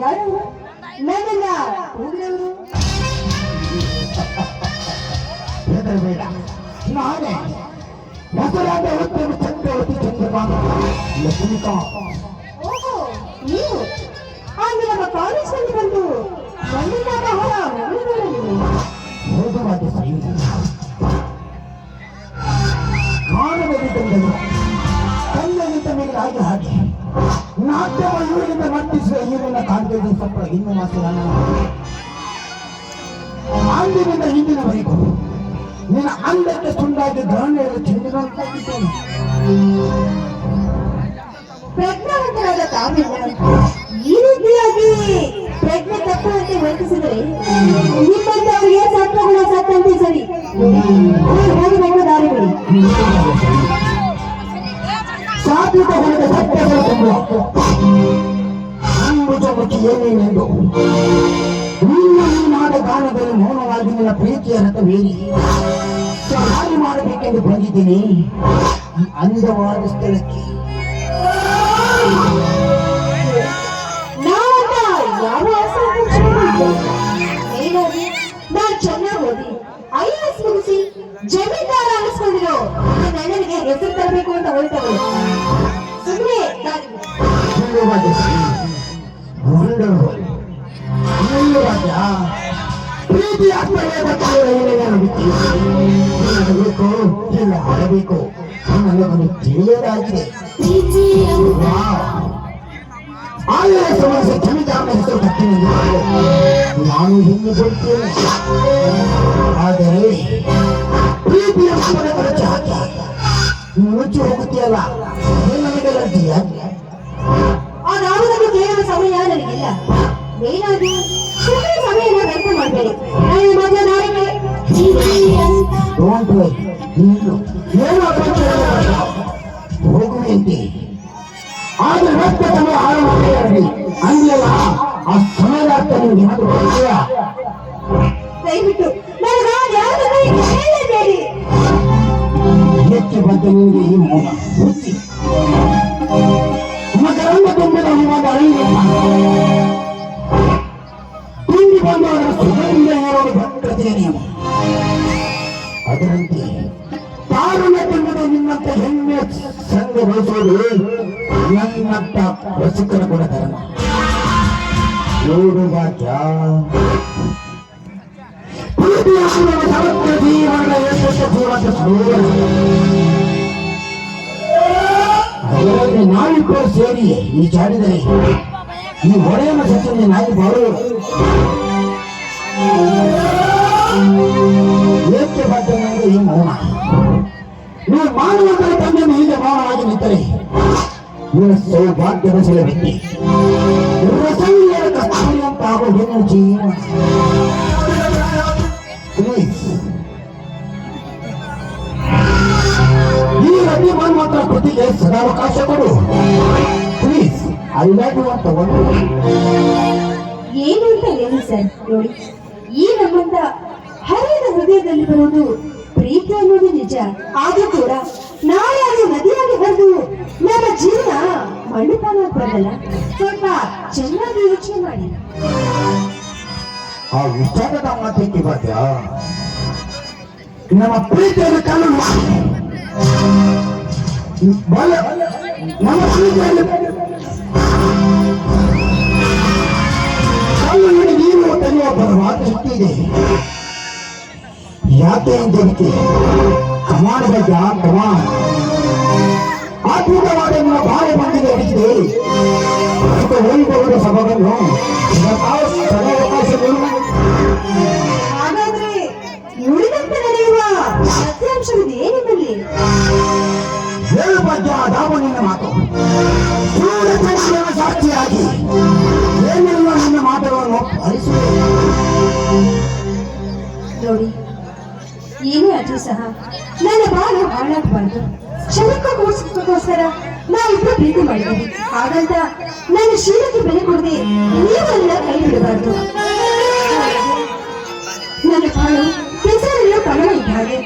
ಯಾರು? ನನ್ನನ್ನ? ಹೋಗಿದವರು ಹೆದರಬೇಡ. ನಾನೇ ಹೆಸರಾದ ಉತ್ತಮ ಚಕ್ರವರ್ತಿ ಚಂದ್ರಕಾಂತ ಲಕ್ಷ್ಮಿಕಾ. ಓಹೋ ನೀವು? ಆಗ ನಮ್ಮ ಕಾಲೇಜ್ನಲ್ಲಿ ಬಂದು ನನ್ನನ್ನ ಬಹಳ ಹೊಗಳಿದವರು ನೀವು ಹೋಗವಾದ ಸೈ ಕಾಣದಲ್ಲಿ ನಾಟ್ಯ ಮಯೂರಿಂದ ನರ್ತಿಸುವ ಈಗಿನ ಕಾಂತೇಜಿ ಸಪ್ರ ಇನ್ನು ಮಾತ್ರ ಅಂದಿನಿಂದ ಹಿಂದಿನವರೆಗೂ ನಿನ್ನ ಅಂದಕ್ಕೆ ತುಂಡಾಗಿ ಗ್ರಹಣ ಚೆಂದಿರುವಂತಾಗಿದ್ದೇನೆ ಪ್ರಜ್ಞಾವಂತರಾದ ತಾವೆಲ್ಲ ಈ ರೀತಿಯಾಗಿ ಪ್ರಜ್ಞೆ ತಪ್ಪುವಂತೆ ವರ್ತಿಸಿದರೆ ನಿಮ್ಮಂತವರಿಗೆ ಸತ್ವಗುಣ ಸತ್ತಂತೆ ಸರಿ. ಹೋಗಬೇಕು ದಾರಿ ಬಿಡಿ ಸಾತ್ವಿಕ ಸತ್ಯಗಳು ತುಂಬ ಅಂಬುಜ ಮುಖಿ ಏನೇನೆಂದು ನಿನ್ನ ನೀನಾದ ಗಾನದಲ್ಲಿ ಮೌನವಾಗಿ ನಿನ್ನ ಪ್ರೀತಿಯ ರಥವೇರಿ ಸಹಾಯ ಮಾಡಬೇಕೆಂದು ಬಂದಿದ್ದೀನಿ. ಈ ಅಂದವಾದ ಸ್ಥಳಕ್ಕೆ. ನಾನು ಚೆನ್ನಾಗಿ ಓದಿ. ಐ ಎಸ್ ಮುಗಿಸಿ ಜಮೀನ್ದಾರ ಅನಿಸ್ಕೊಂಡಿರೋ ನನ್ನ ಅಣ್ಣನಿಗೆ ಹೆಸರು ತರಬೇಕು ಅಂತ ಹೊರಟವರು ಸುಮ್ಮನೆ ಧನ್ಯವಾದ ಧನ್ಯವಾದ ಪ್ರೀತಿ ಆತ್ಮೀಯ ಬೇಕು ಇಲ್ಲ ಮಾಡಬೇಕು ಒಂದು ತಿಳಿಯದಾಗಿದೆ ಆಯಾ ಸಮಸ್ಯೆ ಜಮೀದಾರನ ಹೆಸರು ಕಟ್ಟಿನಿಂದ ನಾನು ಹಿಂದೆ ಕೊಡ್ತೇನೆ ಆದರೆ, ಪ್ರೀತಿಯ ಮುಚ್ಚಿ ಹೋಗುತ್ತೀಯಲ್ಲ? ಏನಾದ್ರು ಸುಮ್ಮನೆ ಸಮಯನ ವ್ಯರ್ಥ ಮಾಡಬೇಡಿ. ನಾನು ಮೊದಲ ನಾಳೆಗೆ ಡೋಂಟ್ ವೈ ನೀನು ಏನು ಅಪೇಕ್ಷೆ ಹೋಗುವಂತೆ. ಆದ್ರೆ ಮತ್ತೆ ಸಮಯ ಹಾಳು ಮಾಡಿ. ಅಂದ್ಯಲ್ಲ ಆ ಸಮಯದ ಅರ್ಥ ನಿಮ್ಗೆ ಏನಾದ್ರು? ದಯವಿಟ್ಟು ಹೇಳಬೇಡಿ ಹೆಚ್ಚು ಬಂದ ನಿಮಗೆ ಈ ಮೌನ ಹುಚ್ಚಿ. ಭಕ್ತತೆಯ ನಿಯಮ. ಅದರಂತೆ ತಾರುಣ್ಯ ತಂಡದ ನಿನ್ನಂತ ಹೆಮ್ಮೆ ಸಂಘ ಬಳಸುವುದು ನನ್ನಂತ ರಸಿಕನ ಗುಣ ಧರ್ಮ ನೋಡು ಭಾಗ್ಯ ಪ್ರೀತಿಯ ಪೂರ್ವ ಸಮಗ್ರ ಜೀವಂತ ಸರೋವರ ಅದರಲ್ಲಿ ನಾವಿಬ್ಬರು ಸೇರಿ ಈ ಜಾಡಿದರೆ ಈ ಹೊಳೆಯನ್ನು ಸಚಿವ ನಾಯಿ ಬಾಳು. ಏಕೆ ಬಾಧ್ಯ ಏನು ಈ ಮೌನ. ನೀವು ಮಾನವತರ ತಂದೆಯನ್ನು ಹೀಗೆ ಮೌನವಾಗಿ ನಿಂತರೆ ನೀವು ಸೌಭಾಗ್ಯದ ರಸವೀಯರ ಕಸ್ತೂರಿ ಅಂತ ಆಗೋ ಹೆಣ್ಣು ಜೀವನ. ಪ್ಲೀಸ್ ಈ ರವಿ ಮಾತ್ರ ಕೃತಿಗೆ ಸದಾವಕಾಶ ಕೊಡು. ಪ್ಲೀಸ್ ಐ ಲವ್ ಯು ಅಂತ ಒಂದು ಏನು ಅಂತ ಹೇಳಿ ಸರ್, ನೋಡಿ. ಈ ನಮ್ಮಂತ ಹರಿಯದ ಹೃದಯದಲ್ಲಿ ಬರುವುದು ಪ್ರೀತಿ ಅನ್ನೋದು ನಿಜ. ಆದ್ರೂ ಕೂಡ ನಾಳೆ ಅದು ನದಿಯಾಗಿ ಬಂದು ನಮ್ಮ ಜೀವನ ಮಣ್ಣುಪಾಲಾಗ್ಬಾರ್ದಲ್ಲ ಸ್ವಲ್ಪ ಚೆನ್ನಾಗಿ ಯೋಚನೆ ಮಾಡಿ. ಆ ವಿಚಾರದ ಮಾತಿಗೆ ಬಾಧ್ಯ ನಮ್ಮ ಪ್ರೀತಿಯನ್ನು ಕಾನೂನು ನಮ್ಮ ಪ್ರೀತಿಯನ್ನು ನೀರು ತನ್ನುವ ಬರುವ ಶಕ್ತಿ ಇದೆ ಯಾಕೆ ಅಂತ ಕಮಾನ ಬಗ್ಗೆ ಕಮಾನ್. ಅದ್ಭುತವಾದ ನಿಮ್ಮ ಬಾಳೆ ಮಂದಿಗೆ ಅಡಿಗಿದೆ ಹೋಗಿಬರುವ ಸಭವನ್ನು ಹಾಗಾದ್ರೆ ನಡೆಯುವ ಸತ್ಯಾಂಶವಿದೆ ನಿಮ್ಮಲ್ಲಿ? ಏಳು ಬಗ್ಗೆ ಆ ದಾಮನಿನ ಮಾತು. ಸಾಕ್ಷಿಯಾಗಿ ಏನೆಲ್ಲ ನಿನ್ನ ಮಾತುಗಳನ್ನು ಹರಿಸುವೆ ನೋಡಿ ಏನೇ ಆದ್ರೂ ಸಹ. ನನ್ನ ಬಾಳು ಹಾಳಾಗಬಾರ್ದು. ನಾ ನಾವಿಬ್ರು ಪ್ರೀತಿ ಮಾಡಿದ್ದೀವಿ. ಹಾಗಂತ ನನ್ನ ಶೀಲಕ್ಕೆ ಬೆಲೆ ಕೊಡದೆ ನೀವೆಲ್ಲ ಕೈ ಬಿಡಬಾರ್ದು ನನ್ನ ಬಾಳು ಕೆಸರಲ್ಲಿರೋ ಕಮಲ ಇದ್ದ ಹಾಗೆ